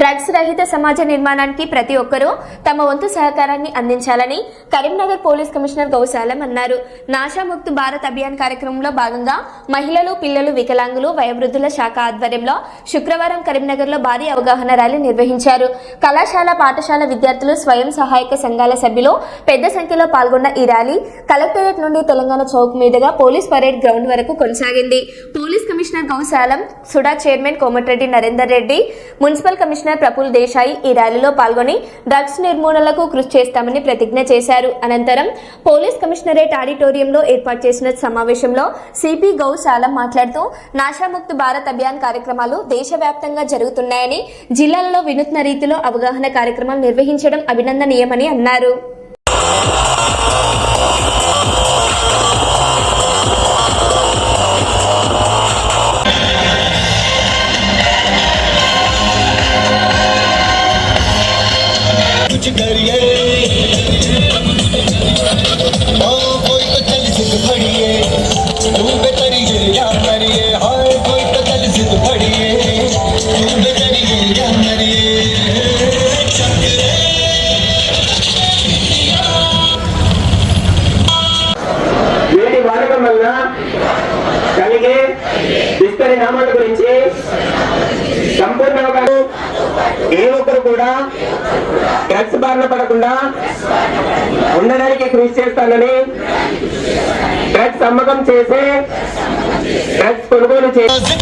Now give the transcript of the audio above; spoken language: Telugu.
డ్రగ్స్ రహిత సమాజ నిర్మాణానికి ప్రతి ఒక్కరూ తమ వంతు సహకారాన్ని అందించాలని కరీంనగర్ పోలీస్ కమిషనర్ గౌశాలం అన్నారు. నాశాముక్త్ భారత్ అభియాన్ కార్యక్రమంలో భాగంగా మహిళలు పిల్లలు వికలాంగులు వయోవృద్ధుల శాఖ ఆధ్వర్యంలో శుక్రవారం కరీంనగర్లో భారీ అవగాహన ర్యాలీ నిర్వహించారు. కళాశాల పాఠశాల విద్యార్థులు స్వయం సహాయక సంఘాల సభ్యులు పెద్ద సంఖ్యలో పాల్గొన్న ఈ ర్యాలీ కలెక్టరేట్ నుండి తెలంగాణ చౌక్ మీదుగా పోలీస్ పరేడ్ గ్రౌండ్ వరకు కొనసాగింది. Police commissioner Gaush Alam SUDA chairman Komatireddy Narender Reddy municipal commissioner Praful Desai ఈ ర్యాలీలో పాల్గొని డ్రగ్స్ నిర్మూలనకు కృషి చేస్తామని ప్రతిజ్ఞ చేశారు. అనంతరం పోలీస్ కమిషనరేట్ ఆడిటోరియంలో ఏర్పాటు చేసిన సమావేశంలో సిపి గౌశాలం మాట్లాడుతూ నాశాముక్త్ భారత్ అభియాన్ కార్యక్రమాలు దేశవ్యాప్తంగా జరుగుతున్నాయని జిల్లాలలో వినూత్న రీతిలో అవగాహన కార్యక్రమాలు నిర్వహించడం అభినందనీయమని అన్నారు. కలిగే విస్తరి నామాల గురించి సంపూర్ణ అవకాశం కూడా డ్రగ్స్ బారిన పడకుండా ఉండడానికి కృషి చేస్తానని డ్రగ్స్ అమ్మకం చేసే డ్రగ్స్ కొనుగోలు చేసి